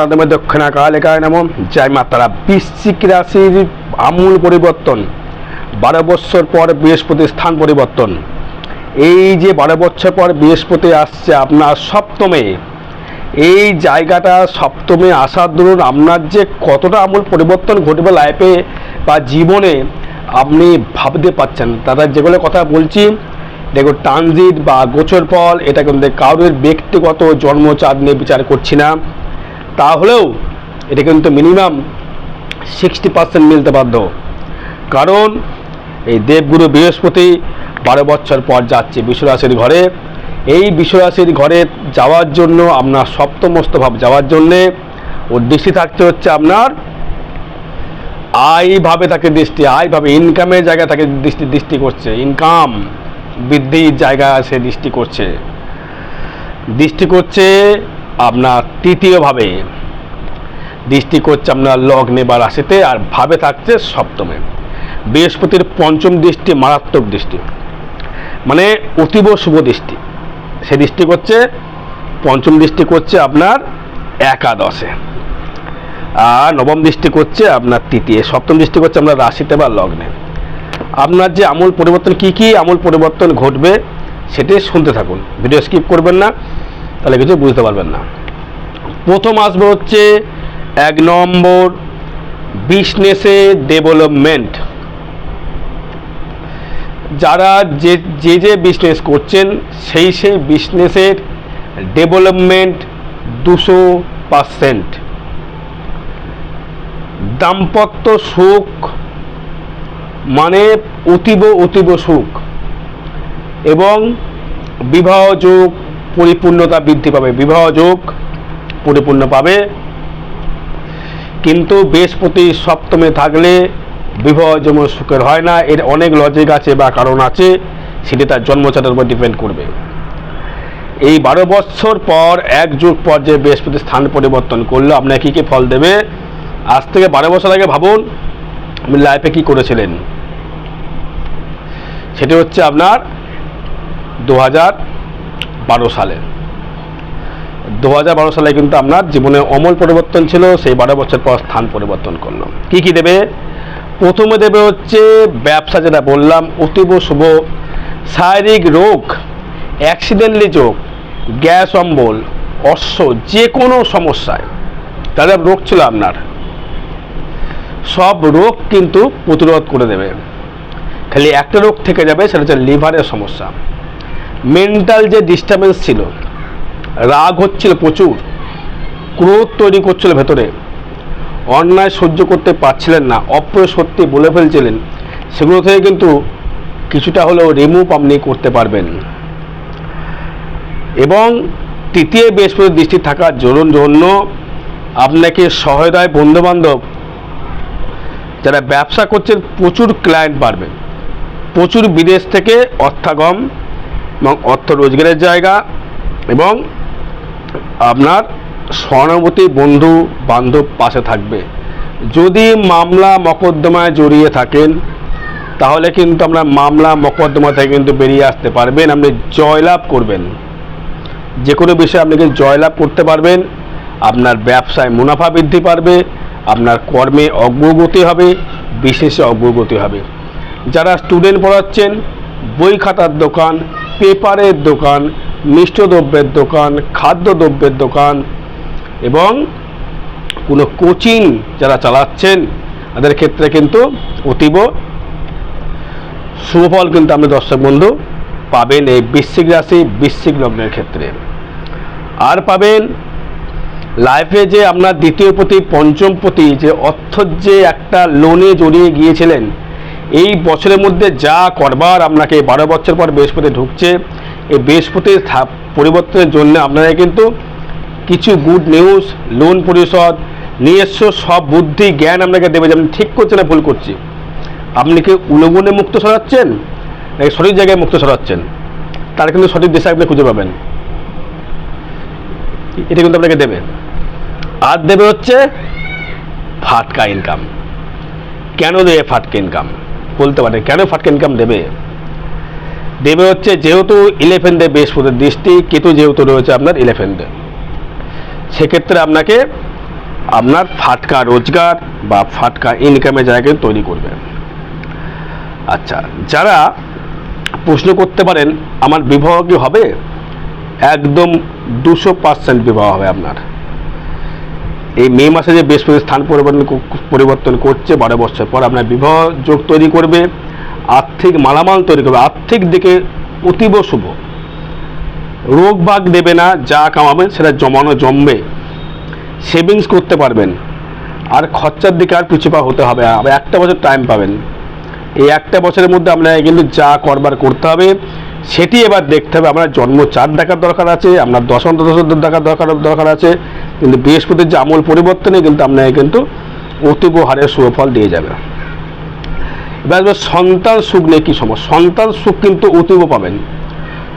মাধ্যমে দক্ষিণা কালিকায় নাম জয় মাতারা বৃশ্চিক রাশির আমূল পরিবর্তন। বারো বছর পর বৃহস্পতি স্থান পরিবর্তন। এই যে বারো বছর পর বৃহস্পতি আসছে আপনার সপ্তমে, এই জায়গাটা সপ্তমে আসার দরুন আপনার যে কতটা আমূল পরিবর্তন ঘটবে লাইফে বা জীবনে, আপনি ভাবতে পারছেন দাদা, যেগুলো কথা বলছি, দেখুন, ট্রানজিট বা গোচর ফল, এটা কিন্তু কারোর ব্যক্তিগত জন্মচাঁদ নিয়ে বিচার করছি না। তাহলেও এটা কিন্তু মিনিমাম সিক্সটি পার্সেন্ট মিলতে বাধ্য। কারণ এই দেবগুরু বৃহস্পতি বারো বছর পর যাচ্ছে বিশ্বরাশির ঘরে। এই বিশ্বরাশির ঘরে যাওয়ার জন্য আপনার সপ্তমস্ত ভাব যাওয়ার জন্যে ওর দৃষ্টি থাকতে হচ্ছে আপনার আয়ভাবে তাকে দৃষ্টি, আয়ভাবে ইনকামের জায়গায় তাকে দৃষ্টি দৃষ্টি করছে। ইনকাম বৃদ্ধির জায়গায় সে দৃষ্টি করছে। দৃষ্টি করছে আপনার তৃতীয়ভাবে দৃষ্টি করছে আপনার লগ্নে বা রাশিতে আর ভাবে থাকছে সপ্তমে। বৃহস্পতির পঞ্চম দৃষ্টি মারাত্মক দৃষ্টি। মানে অতীব শুভ দৃষ্টি। সে দৃষ্টি করছে, পঞ্চম দৃষ্টি করছে আপনার একাদশে। আর নবম দৃষ্টি করছে আপনার তৃতীয়। সপ্তম দৃষ্টি করছে আপনার রাশিতে বা লগ্নে। আপনার যে আমূল পরিবর্তন, কি কি আমূল পরিবর্তন ঘটবে সেটি শুনতে থাকুন। ভিডিও স্কিপ করবেন না। তাহলে কিছু বুঝতে পারবেন না। প্রথম আসবে হচ্ছে এক নম্বর বিজনেসে ডেভেলপমেন্ট। যারা যে যে যে বিজনেস করছেন, সেই সেই বিজনেসের ডেভেলপমেন্ট দুশো পারসেন্ট। দাম্পত্য সুখ মানে অতীব অতীব সুখ এবং বিবাহ যোগ পরিপূর্ণতা বৃদ্ধি পাবে, বিবাহ যোগ পরিপূর্ণ পাবে। কিন্তু বৃহস্পতি সপ্তমে থাকলে বিবাহ যেমন সুখের হয় না, এর অনেক লজিক আছে বা কারণ আছে, সেটি তার জন্মচাটের উপর ডিপেন্ড করবে। এই বারো বছর পর, এক যুগ পর যে বৃহস্পতি স্থান পরিবর্তন করল আপনাকে কী কী ফল দেবে? আজ থেকে বারো বছর আগে ভাবুন আপনি লাইফে কী করেছিলেন? সেটি হচ্ছে আপনার দু হাজার বারো সালে। দু হাজার বারো সালে কিন্তু আপনার জীবনে অমল পরিবর্তন ছিল, সেই বারো বছর পর স্থান পরিবর্তন করল কি কি দেবে? প্রথমে দেবে হচ্ছে ব্যবসা যেটা বললাম, অতীব শুভ শারীরিক রোগ অ্যাক্সিডেন্টলি যোগ, গ্যাস অম্বল, অশ্ব যে কোনো সমস্যায়। তাদের রোগ ছিল আপনার। সব রোগ কিন্তু প্রতিরোধ করে দেবে। খালি একটা রোগ থেকে যাবে, সেটা হচ্ছে লিভারের সমস্যা। মেন্টাল যে ডিস্টারবেন্স ছিল, রাগ হচ্ছিল প্রচুর, ক্রোধ তৈরি করছিল ভেতরে। অন্যায় সহ্য করতে পারছিলেন না, অপ্রয় সত্যি বলে ফেলছিলেন, সেগুলো থেকে কিন্তু কিছুটা হলেও রিমুভ আপনি করতে পারবেন। এবং তৃতীয় বৃহস্পতির দৃষ্টি থাকার জন্য আপনাকে সহায়তায় বন্ধুবান্ধব যারা ব্যবসা করছেন, প্রচুর ক্লায়েন্ট বাড়বে। প্রচুর বিদেশ থেকে অর্থাগম এবং অর্থ রোজগারের জায়গা এবং আপনার সহানুভূতি বন্ধু বান্ধব পাশে থাকবে। যদি মামলা মকদ্দমায় জড়িয়ে থাকেন, তাহলে কিন্তু আপনার মামলা মকদ্দমা থেকে কিন্তু বেরিয়ে আসতে পারবেন। আপনি জয়লাভ করবেন। যে কোনো বিষয়ে আপনি কিন্তু জয়লাভ করতে পারবেন। আপনার ব্যবসায় মুনাফা বৃদ্ধি পারবে, আপনার কর্মে অগ্রগতি হবে, বিশেষে অগ্রগতি হবে। যারা স্টুডেন্ট পড়াচ্ছেন, বই খাতার দোকান পেপারের দোকান, মিষ্টদ্রব্যের দোকান, খাদ্যদ্রব্যের দোকান এবং কোনো কোচিং যারা চালাচ্ছেন, তাদের ক্ষেত্রে কিন্তু অতীব শুভফল কিন্তু আপনি দর্শক বন্ধু পাবেন এই বৃশ্চিক রাশি, বৃশ্চিক লগ্নের ক্ষেত্রে। আর পাবেন লাইফে যে আপনার দ্বিতীয় পতি পঞ্চম পতি যে অর্থর যে একটা লোনে জড়িয়ে গিয়েছিলেন এই বছরের মধ্যে যা করবার আপনাকে বারো বছর পর বৃহস্পতি ঢুকছে, এই বৃহস্পতির পরিবর্তনের জন্য আপনারা কিন্তু কিছু গুড নিউজ লোন পরিশোধ, নিজস্ব সব বুদ্ধি, জ্ঞান আপনাকে দেবে যে আপনি ঠিক করছেন না ভুল করছি। আপনি কি উলগুনে মুক্ত সরাচ্ছেন, নাকি সঠিক জায়গায় মুক্ত সরাচ্ছেন? তার কিন্তু সঠিক দিশা আপনি খুঁজে পাবেন। এটা কিন্তু আপনাকে দেবে। আর দেবে হচ্ছে ফাটকা ইনকাম কেন দেবে ফাটকা ইনকাম বলতে পারে, কেন ফাটকা ইনকাম দেবে? দেবে হচ্ছে যেহেতু ইলেভেন্থে বৃহস্পতির দৃষ্টি, কেতু যেহেতু রয়েছে আপনার ইলেভেন্থে সেক্ষেত্রে আপনাকে আপনার ফাটকা রোজগার বা ফাটকা ইনকামের জায়গা তৈরি করবে। আচ্ছা যারা প্রশ্ন করতে পারেন, আমার বিবাহ কি হবে? একদম দুশো পার্সেন্ট বিবাহ হবে আপনার। এই মে মাসে যে বৃহস্পতি স্থান পরিবর্তন পরিবর্তন করছে বারো বছর পর আপনার বিবাহ যোগ তৈরি করবে, আর্থিক মালামাল তৈরি করবে, আর্থিক দিকে অতীব শুভ। রোগ বাগ দেবে না, যা কামাবেন সেটা জমানো জমবে। সেভিংস করতে পারবেন। আর খরচার দিকে আর পিছুপা হতে হবে। একটা বছর টাইম পাবেন। এই একটা বছরের মধ্যে আপনাকে কিন্তু যা করবার করতে হবে, সেটি এবার দেখতে হবে। আপনার জন্ম চার দেখার দরকার আছে, আপনার দশন্ত দশক দেখার দরকার দরকার আছে। কিন্তু বৃহস্পতির যে আমূল পরিবর্তনে কিন্তু আপনাকে কিন্তু অতীব হারে সুফল দিয়ে যাবে। এবার সন্তান সুখ নিয়ে কী সমস্যা? সন্তান সুখ কিন্তু অতীব পাবেন।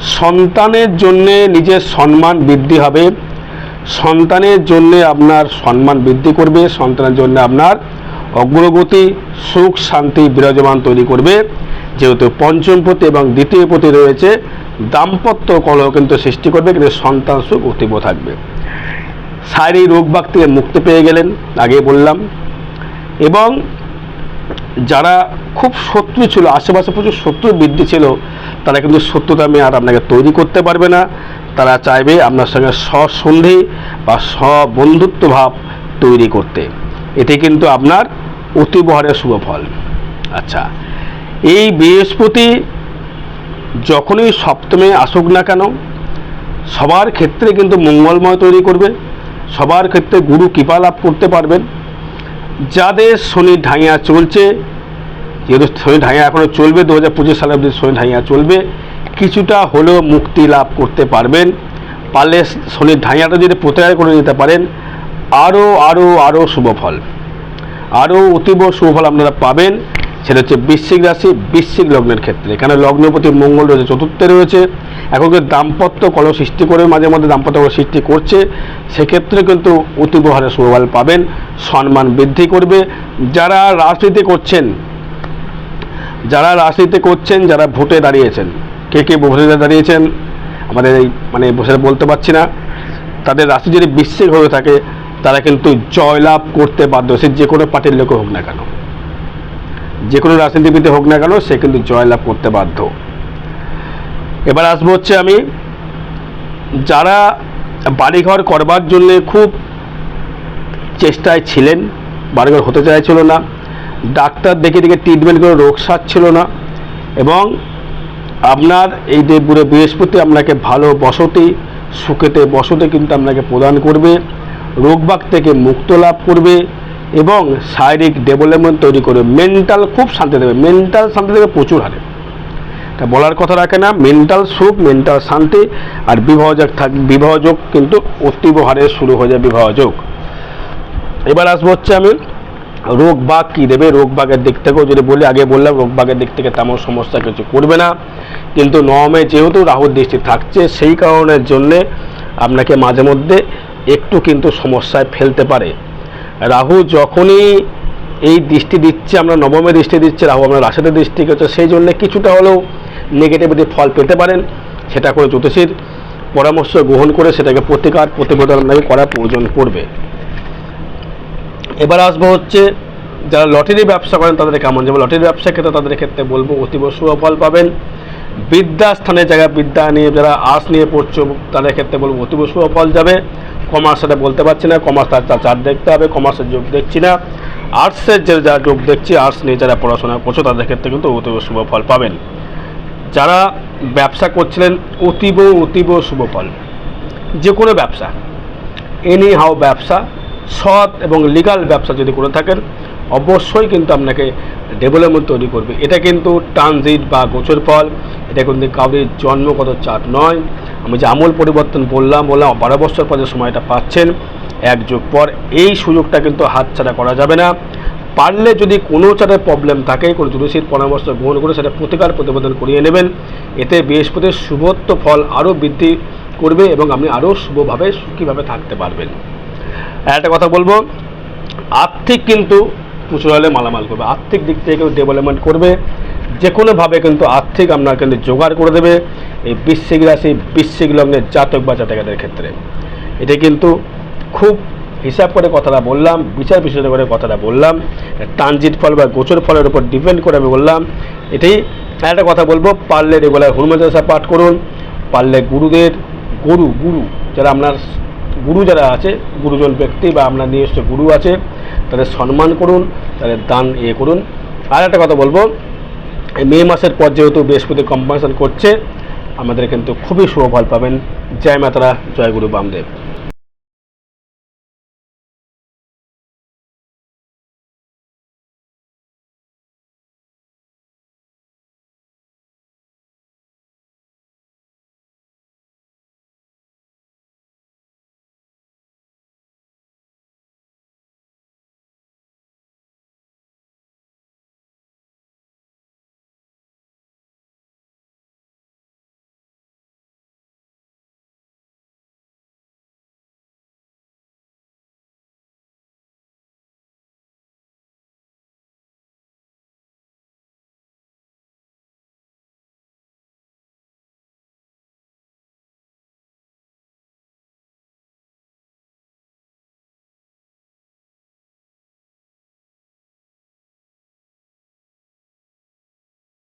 সন্তানের জন্যে নিজের সম্মান বৃদ্ধি হবে। সন্তানের জন্যে আপনার সম্মান বৃদ্ধি করবে। সন্তানের জন্য আপনার অগ্রগতি, সুখ, শান্তি, বিরাজমান তৈরি করবে। যেহেতু পঞ্চম পতি এবং দ্বিতীয় পতি রয়েছে, দাম্পত্য কলহ কিন্তু সৃষ্টি করবে। কিন্তু সন্তান সুখ অতীব থাকবে। শারীরিক রোগবাগ থেকে মুক্তি পেয়ে গেলেন, আগে বললাম। এবং যারা খুব শত্রু ছিল, আশেপাশে প্রচুর শত্রু বৃদ্ধি ছিল, তারা কিন্তু শত্রুতা আমি আর আপনাকে তৈরি করতে পারবে না। তারা চাইবে আপনার সঙ্গে স্বসন্ধি বা স্ববন্ধুত্ব ভাব তৈরি করতে। এতে কিন্তু আপনার অতিবহারের শুভ ফল। আচ্ছা এই বৃহস্পতি যখনই সপ্তমে আসুক না কেন, সবার ক্ষেত্রে কিন্তু মঙ্গলময় তৈরি করবে। সবার ক্ষেত্রে গুরু কৃপা লাভ করতে পারবেন। যাদের শনি ঢাইয়া চলছে, যেহেতু শনি ঢাইয়া এখনও চলবে দু হাজার পঁচিশ সালে অবধি শনি ঢাইয়া চলবে, কিছুটা হলেও মুক্তি লাভ করতে পারবেন। পারলে শনির ঢাইয়াটা যদি প্রত্যাহার করে নিতে পারেন, আরও আরও আরও শুভ ফল। আরও অতীব শুভফল আপনারা পাবেন, সেটা হচ্ছে বৃশ্চিক রাশি, বৃশ্চিক লগ্নের ক্ষেত্রে। এখানে লগ্নপতি মঙ্গল রয়েছে, চতুর্থে রয়েছে এখন দাম্পত্য কল সৃষ্টি করে, মাঝে মধ্যে দাম্পত্য কলহ সৃষ্টি করছে সেক্ষেত্রে কিন্তু অতীব হারে শুভফল পাবেন, সম্মান বৃদ্ধি করবে। যারা রাজনীতি করছেন, যারা রাজনীতি করছেন, যারা ভোটে দাঁড়িয়েছেন, কে কে ভোটে দাঁড়িয়েছেন, আমাদের এই মানে বসে বলতে পারছি না। তাদের রাশি যদি বৃশ্চিক হয়ে থাকে, তারা কিন্তু জয়লাভ করতে বাধ্য। সে যে কোনো পার্টির লোক হোক না কেন। যে কোনো রাজনীতিবিদে হোক না কেন, সে কিন্তু জয়লাভ করতে বাধ্য। এবার আসব হচ্ছে আমি, যারা বাড়িঘর করবার জন্য খুব চেষ্টায় ছিলেন, বাড়িঘর হতে চাইছিল না, ডাক্তার দেখে দেখে ট্রিটমেন্ট করে রোগ সারছিল না এবং আপনার এই যে বুড়ো বৃহস্পতি আপনাকে ভালো বসতি, সুখেতে বসতে কিন্তু আপনাকে প্রদান করবে রোগবাগ থেকে মুক্ত লাভ করবে এবং শারীরিক ডেভেলপমেন্ট তৈরি করবে মেন্টাল খুব শান্তি দেবে মেন্টাল শান্তি দেবে প্রচুর হারে। বলার কথা রাখে না মেন্টাল সুখ মেন্টাল শান্তি আর বিবাহযোগ থাক বিবাহযোগ কিন্তু অতীব হারে শুরু হয়ে যায় বিবাহযোগ। এবার আসব হচ্ছে আমি, রোগ বাগ কী দেবে? রোগ বাগের দিক থেকেও যদি বলি, আগে বললাম রোগ বাগের দিক থেকে তেমন সমস্যা কিছু করবে না। কিন্তু নবমে যেহেতু রাহুর দৃষ্টি থাকছে, সেই কারণের জন্যে আপনাকে মাঝে মধ্যে একটু কিন্তু সমস্যায় ফেলতে পারে। রাহু যখনই এই দৃষ্টি দিচ্ছে, আমরা নবমে দৃষ্টি দিচ্ছে, রাহু আমরা রাশিতে দৃষ্টি করছে সেই জন্য কিছুটা হলেও নেগেটিভিটি ফল পেতে পারেন, সেটা করে জ্যোতিষীর পরামর্শ গ্রহণ করে সেটাকে প্রতিকার, প্রতিবেদন আপনাকে করা প্রয়োজন পড়বে। এবার আসব হচ্ছে, যারা লটারি ব্যবসা করেন তাদের কেমন? যেমন লটারি ব্যবসা ক্ষেত্রে তাদের ক্ষেত্রে বলব, অতীব শুভ ফল পাবেন। বিদ্যা স্থানের জায়গায় বিদ্যা নিয়ে, যারা আর্টস নিয়ে পড়ছো, তাদের ক্ষেত্রে বলব, অতীব শুভ ফল যাবে। কমার্স সেটা বলতে পারছি না, কমার্স তার তার চার দেখতে হবে, কমার্সের যোগ দেখছি না। আর্টসের যে যারা যোগ দেখছি, আর্টস নিয়ে যারা পড়াশোনা করছ, তাদের ক্ষেত্রে কিন্তু অতীব শুভ ফল পাবেন। যারা ব্যবসা করছিলেন, অতীব অতীব শুভ ফল যে কোনো ব্যবসা। এনি হাও ব্যবসা, সৎ এবং লিগাল ব্যবসা যদি করে থাকেন, অবশ্যই কিন্তু আপনাকে ডেভেলপমেন্ট তৈরি করবে। এটা কিন্তু ট্রানজিট বা গোচর ফল। এটা কিন্তু কাউরির জন্মগত চাপ নয়। আমি যে আমূল পরিবর্তন বললাম বললাম, বারো বছর পর যে সময়টা পাচ্ছেন, এক যুগ পর এই সুযোগটা কিন্তু হাতছাড়া করা যাবে না। পারলে যদি কোনো চারের প্রবলেম থাকে, কোনো জ্যোতিষীর পরামর্শ গ্রহণ করে সেটা প্রতিকার প্রতিবেদন করিয়ে নেবেন। এতে বৃহস্পতির শুভত্ব ফল আরও বৃদ্ধি করবে এবং আপনি আরও শুভভাবে সুখীভাবে থাকতে পারবেন। একটা কথা বলব, আর্থিক কিন্তু প্রচুর হলে মালামাল করবে। আর্থিক দিক থেকে কেউ ডেভেলপমেন্ট করবে। যে কোনোভাবে কিন্তু আর্থিক আপনার কিন্তু জোগাড় করে দেবে এই বৃশ্চিক রাশি, বৃশ্চিক লগ্নের জাতক বা জাতকাদের ক্ষেত্রে। এটা কিন্তু খুব হিসাব করে কথাটা বললাম, বিচার বিশ্লেষণ করে কথাটা বললাম ট্রানজিট ফল বা গোচর ফলের উপর ডিপেন্ড করে আমি বললাম, এটাই একটা কথা বলব, পারলে রেগুলার হনুমান চাষা পাঠ করুন, পারলে গুরুদের, গুরু গুরু, যারা আপনার গুরু যারা আছে, গুরুজন ব্যক্তি বা আপনার নিজস্ব গুরু আছে, তাদের সম্মান করুন, তাদের দান ইয়ে করুন। আর একটা কথা বলব, মে মাসের পর যেহেতু বৃহস্পতি কম্পানসেশন করছে, আমাদের কিন্তু খুবই শুভ ফল পাবেন। জয় মাতারা, জয় গুরু বামদেব।